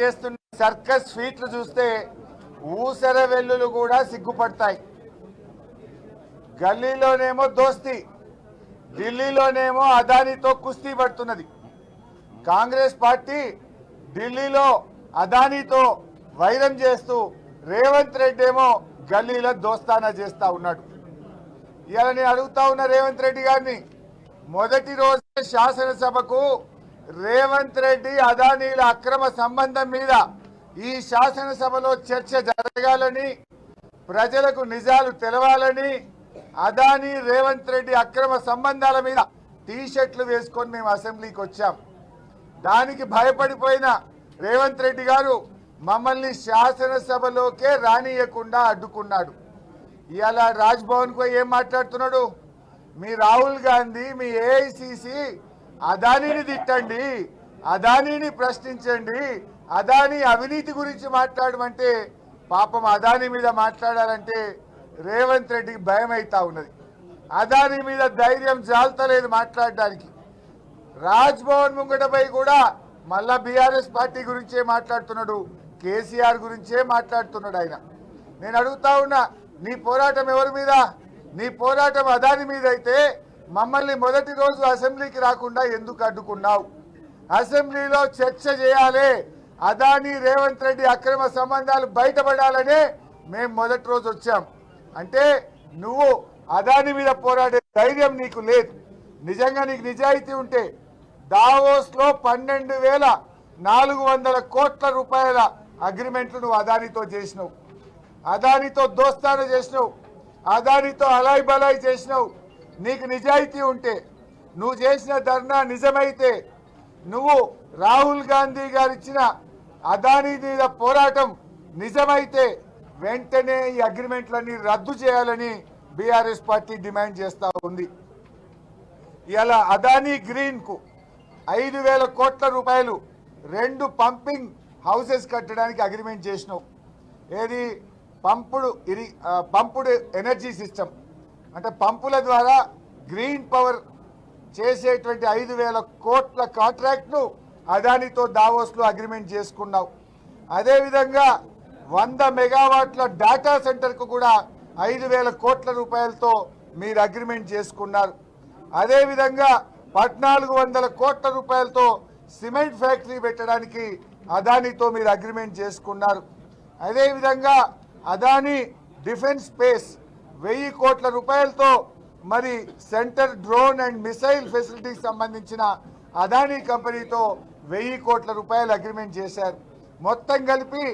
చేస్తున్న సర్కస్ ఫీట్లు చూస్తే ఊసర వెల్లులు కూడా సిగ్గుపడతాయి. గల్లీలోనేమో దోస్తి ఢిల్లీలోనేమో అదానితో కుస్తీ పడుతున్నది. కాంగ్రెస్ పార్టీ ఢిల్లీలో అదానితో వైరం చేస్తూ రేవంత్ రెడ్డి ఏమో గల్లీలో దోస్తానా చేస్తా ఉన్నాడు. ఇలా నేను అడుగుతా ఉన్న రేవంత్ రెడ్డి గారిని మొదటి రోజు శాసనసభకు రేవంత్ రెడ్డి అదానీల అక్రమ సంబంధం మీద ఈ శాసనసభలో చర్చ జరగాలని ప్రజలకు నిజాలు తెలవాలని అదానీ రేవంత్ రెడ్డి అక్రమ సంబంధాల మీద టీ షర్ట్లు వేసుకొని మేము అసెంబ్లీకి వచ్చాం. దానికి భయపడిపోయిన రేవంత్ రెడ్డి గారు మమ్మల్ని శాసనసభలోకే రానియకుండా అడ్డుకున్నాడు. ఇవాళ రాజ్భవన్కు ఏం మాట్లాడుతున్నాడు? మీ రాహుల్ గాంధీ మీ ఏఐసిసి అదానీని తిట్టండి అదానీని ప్రశ్నించండి అదానీ అవినీతి గురించి మాట్లాడమంటే పాపం అదానీ మీద మాట్లాడాలంటే రేవంత్ రెడ్డికి భయం అవుతా ఉన్నది. అదానీ మీద ధైర్యం జాలతలేదు మాట్లాడడానికి. రాజ్భవన్ ముంగటపై కూడా మళ్ళా బీఆర్ఎస్ పార్టీ గురించే మాట్లాడుతున్నాడు కేసీఆర్ గురించే మాట్లాడుతున్నాడు ఆయన. నేను అడుగుతా ఉన్నా నీ పోరాటం ఎవరి మీద? నీ పోరాటం అదాని మీద అయితే మమ్మల్ని మొదటి రోజు అసెంబ్లీకి రాకుండా ఎందుకు అడ్డుకున్నావు? అసెంబ్లీలో చర్చ చేయాలి. అదాని రేవంత్ రెడ్డి అక్రమ సంబంధాలు బయటపడాలనే మేము మొదటి రోజు వచ్చాం. అంటే నువ్వు అదాని మీద పోరాడే ధైర్యం నీకు లేదు. నిజంగా నీకు నిజాయితీ ఉంటే దావోస్లో పన్నెండు వేల నాలుగు వందల కోట్ల రూపాయల అగ్రిమెంట్లు నువ్వు అదానితో చేసినావు. అదానితో దోస్తాన చేసినావు. అదానితో అలాయ్ బలాయ్ చేసినావు. నీకు నిజాయితీ ఉంటే నువ్వు చేసిన ధర్నా నిజమైతే నువ్వు రాహుల్ గాంధీ గారు ఇచ్చిన అదానీ మీద పోరాటం నిజమైతే వెంటనే ఈ అగ్రిమెంట్లన్నీ రద్దు చేయాలని బీఆర్ఎస్ పార్టీ డిమాండ్ చేస్తూ ఉంది. ఇలా అదానీ గ్రీన్కు ఐదు వేల కోట్ల రూపాయలు రెండు పంపింగ్ హౌసెస్ కట్టడానికి అగ్రిమెంట్ చేసినావు. ఏది? పంపుడు ఇరి పంపుడు ఎనర్జీ సిస్టమ్. అంటే పంపుల ద్వారా గ్రీన్ పవర్ చేసేటువంటి ఐదు వేల కోట్ల కాంట్రాక్ట్ను అదానితో దావోస్లో అగ్రిమెంట్ చేసుకున్నావు. అదేవిధంగా వంద మెగావాట్ల డేటా సెంటర్కు కూడా ఐదు వేల కోట్ల రూపాయలతో మీరు అగ్రిమెంట్ చేసుకున్నారు. అదేవిధంగా పద్నాలుగు వందల కోట్ల రూపాయలతో సిమెంట్ ఫ్యాక్టరీ పెట్టడానికి అదానితో మీరు అగ్రిమెంట్ చేసుకున్నారు. అదేవిధంగా అదాని డిఫెన్స్ స్పేస్ వెయ్యి కోట్ల రూపాయలతో మరి సెంటర్ డ్రోన్ అండ్ మిసైల్ ఫెసిలిటీకి సంబంధించిన అదానీ కంపెనీతో వెయ్యి కోట్ల రూపాయలు అగ్రిమెంట్ చేశారు. మొత్తం కలిపి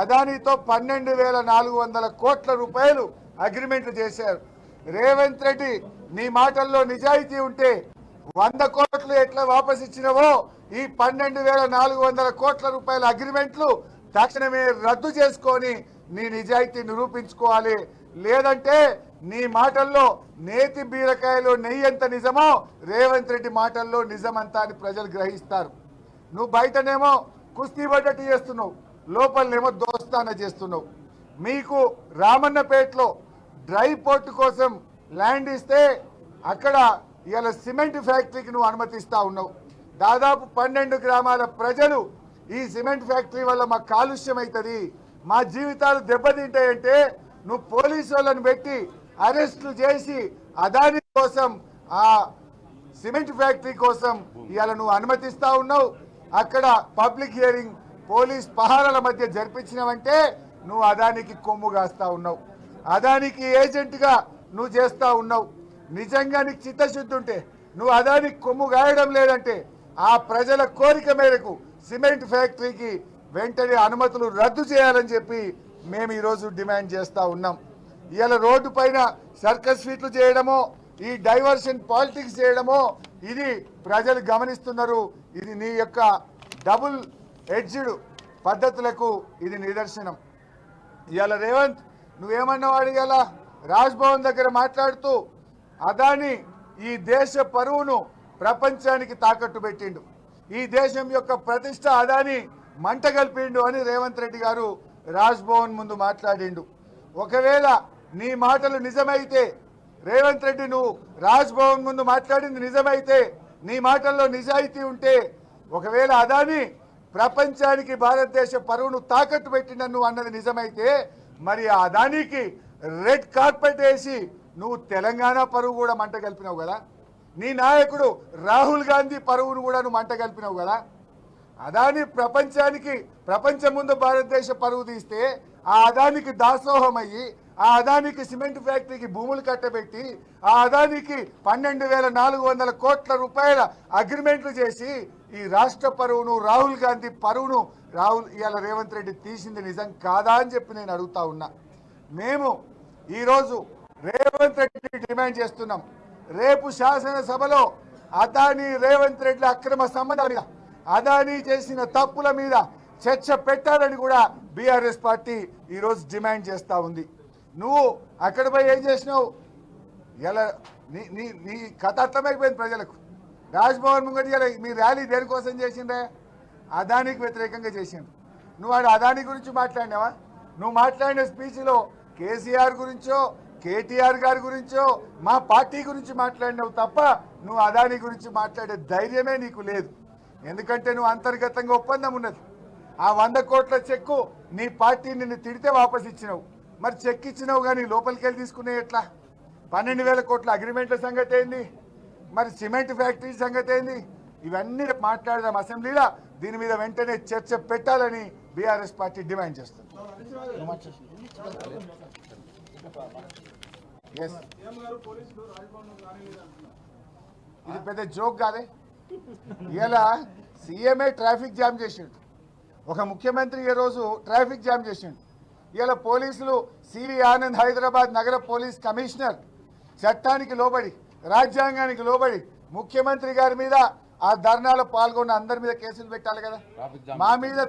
అదానీతో పన్నెండు వేల నాలుగు వందల కోట్ల రూపాయలు అగ్రిమెంట్లు చేశారు. రేవంత్ రెడ్డి నీ మాటల్లో నిజాయితీ ఉంటే వంద కోట్లు ఎట్లా వాపస్ ఇచ్చినవో ఈ పన్నెండు వేల నాలుగు వందల కోట్ల రూపాయల అగ్రిమెంట్లు తక్షణమే రద్దు చేసుకొని నీ నిజాయితీ నిరూపించుకోవాలి. లేదంటే నీ మాటల్లో నేతి బీరకాయలో నెయ్యి ఎంత నిజమో రేవంత్ రెడ్డి మాటల్లో నిజమంతా అని ప్రజలు గ్రహిస్తారు. నువ్వు బయటనేమో కుస్తీ పడ్డట్టు చేస్తున్నావు లోపలనేమో దోస్తాన చేస్తున్నావు. మీకు రామన్నపేటలో డ్రై పోర్ట్ కోసం ల్యాండ్ ఇస్తే అక్కడ ఇవాళ సిమెంట్ ఫ్యాక్టరీకి నువ్వు అనుమతిస్తా ఉన్నావు. దాదాపు పన్నెండు గ్రామాల ప్రజలు ఈ సిమెంట్ ఫ్యాక్టరీ వల్ల మా కాలుష్యం అవుతుంది మా జీవితాలు దెబ్బతింటాయంటే నువ్వు పోలీసు వాళ్ళని పెట్టి అరెస్టులు చేసి అదాని కోసం ఆ సిమెంట్ ఫ్యాక్టరీ కోసం ఇవాళ నువ్వు అనుమతిస్తా ఉన్నావు. అక్కడ పబ్లిక్ హియరింగ్ పోలీస్ పహారాల మధ్య జరిపించినవంటే నువ్వు అదానికి కొమ్ము కాస్తా ఉన్నావు. అదానికి ఏజెంట్గా నువ్వు చేస్తా ఉన్నావు. నిజంగా నీకు చిత్తశుద్ధి ఉంటే నువ్వు అదానికి కొమ్ము గాయడం లేదంటే ఆ ప్రజల కోరిక మేరకు సిమెంట్ ఫ్యాక్టరీకి వెంటనే అనుమతులు రద్దు చేయాలని చెప్పి మేము ఈరోజు డిమాండ్ చేస్తూ ఉన్నాం. ఇవాళ రోడ్డు పైన సర్కస్ ఫీట్లు చేయడమో ఈ డైవర్షన్ పాలిటిక్స్ చేయడమో ఇది ప్రజలు గమనిస్తున్నారు. ఇది నీ యొక్క డబుల్ ఎడ్జ్డ్ పద్ధతులకు ఇది నిదర్శనం. ఇవాళ రేవంత్ నువ్వేమన్నావు అడిగాల రాజ్భవన్ దగ్గర మాట్లాడుతూ అదాని ఈ దేశ పరువును ప్రపంచానికి తాకట్టు పెట్టిండు. ఈ దేశం యొక్క ప్రతిష్ట అదాని మంట కలిపిండు అని రేవంత్ రెడ్డి గారు రాజ్భవన్ ముందు మాట్లాడిండు. ఒకవేళ నీ మాటలు నిజమైతే రేవంత్ రెడ్డి నువ్వు రాజ్భవన్ ముందు మాట్లాడింది నిజమైతే నీ మాటల్లో నిజాయితీ ఉంటే ఒకవేళ అదాని ప్రపంచానికి భారతదేశ పరువును తాకట్టు పెట్టిన నువ్వు అన్నది నిజమైతే మరి ఆ అదానికి రెడ్ కార్పెట్ వేసి నువ్వు తెలంగాణ పరువు కూడా మంట కలిపినావు కదా? నీ నాయకుడు రాహుల్ గాంధీ పరువును కూడా నువ్వు మంట కలిపినావు కదా? అదాని ప్రపంచానికి ప్రపంచం ముందు భారతదేశ పరువు తీస్తే ఆ అదానికి దాసోహం అయ్యి ఆ అదానికి సిమెంట్ ఫ్యాక్టరీకి భూములు కట్టబెట్టి ఆ అదానికి పన్నెండు వేల నాలుగు వందల కోట్ల రూపాయల అగ్రిమెంట్లు చేసి ఈ రాష్ట్ర పరువును రాహుల్ గాంధీ పరువును రాహుల్ ఇవాళ రేవంత్ రెడ్డి తీసింది నిజం కాదా అని చెప్పి నేను అడుగుతా ఉన్నా. మేము ఈరోజు రేవంత్ రెడ్డి డిమాండ్ చేస్తున్నాం. రేపు శాసనసభలో అదాని రేవంత్ రెడ్డి అక్రమ సంబంధాల అదాని చేసిన తప్పుల మీద చర్చ పెట్టాలని కూడా బీఆర్ఎస్ పార్టీ ఈరోజు డిమాండ్ చేస్తూ ఉంది. నువ్వు అక్కడ పోయి ఏం చేసినావు? ఎలా నీ నీ నీ కథ అర్థమైపోయింది ప్రజలకు. రాజ్భవన్ ముంగటి ఇలా మీ ర్యాలీ దేనికోసం చేసిండే అదానికి వ్యతిరేకంగా చేసిండు నువ్వు ఆడ అదాని గురించి మాట్లాడినావా? నువ్వు మాట్లాడిన స్పీచ్లో కేసీఆర్ గురించో కేటీఆర్ గారి గురించో మా పార్టీ గురించి మాట్లాడినావు తప్ప నువ్వు అదాని గురించి మాట్లాడే ధైర్యమే నీకు లేదు. ఎందుకంటే నువ్వు అంతర్గతంగా ఒప్పందం ఉన్నది. ఆ వంద కోట్ల చెక్కు నీ పార్టీ నిన్ను తిడితే వాపస్ ఇచ్చినావు. మరి చెక్ ఇచ్చినావు కానీ లోపలికి వెళ్ళి తీసుకునే ఎట్లా? పన్నెండు వేల కోట్ల అగ్రిమెంట్ల సంగతి ఏంది? మరి సిమెంట్ ఫ్యాక్టరీ సంగతి ఏంది? ఇవన్నీ మాట్లాడదాం అసెంబ్లీలో. దీని మీద వెంటనే చర్చ పెట్టాలని బీఆర్ఎస్ పార్టీ డిమాండ్ చేస్తుంది. ఇది పెద్ద జోక్ కాదే? ఇలా సీఎంఏ ట్రాఫిక్ జామ్ చేసిండు. ఒక ముఖ్యమంత్రి ఈ రోజు ట్రాఫిక్ జామ్ చేసిండు. ఇలా పోలీసులు సివి ఆనంద్ హైదరాబాద్ నగర పోలీస్ కమిషనర్ చట్టానికి లోబడి రాజ్యాంగానికి లోబడి ముఖ్యమంత్రి గారి మీద ఆ ధర్నాలో పాల్గొన్న అందరి మీద కేసులు పెట్టాలి కదా. మా మీద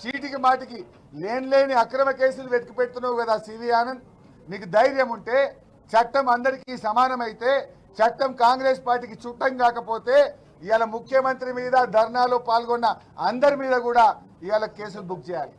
చీటికి మాటికి లేని లేని అక్రమ కేసులు వెతికి పెడుతున్నావు కదా సివి ఆనంద్. నీకు ధైర్యం ఉంటే చట్టం అందరికీ సమానమైతే చట్టం కాంగ్రెస్ పార్టీకి చుట్టం కాకపోతే ఇవాళ ముఖ్యమంత్రి మీద ధర్నాలో పాల్గొన్న అందరి మీద కూడా ఇవాళ కేసులు బుక్ చేయాలి.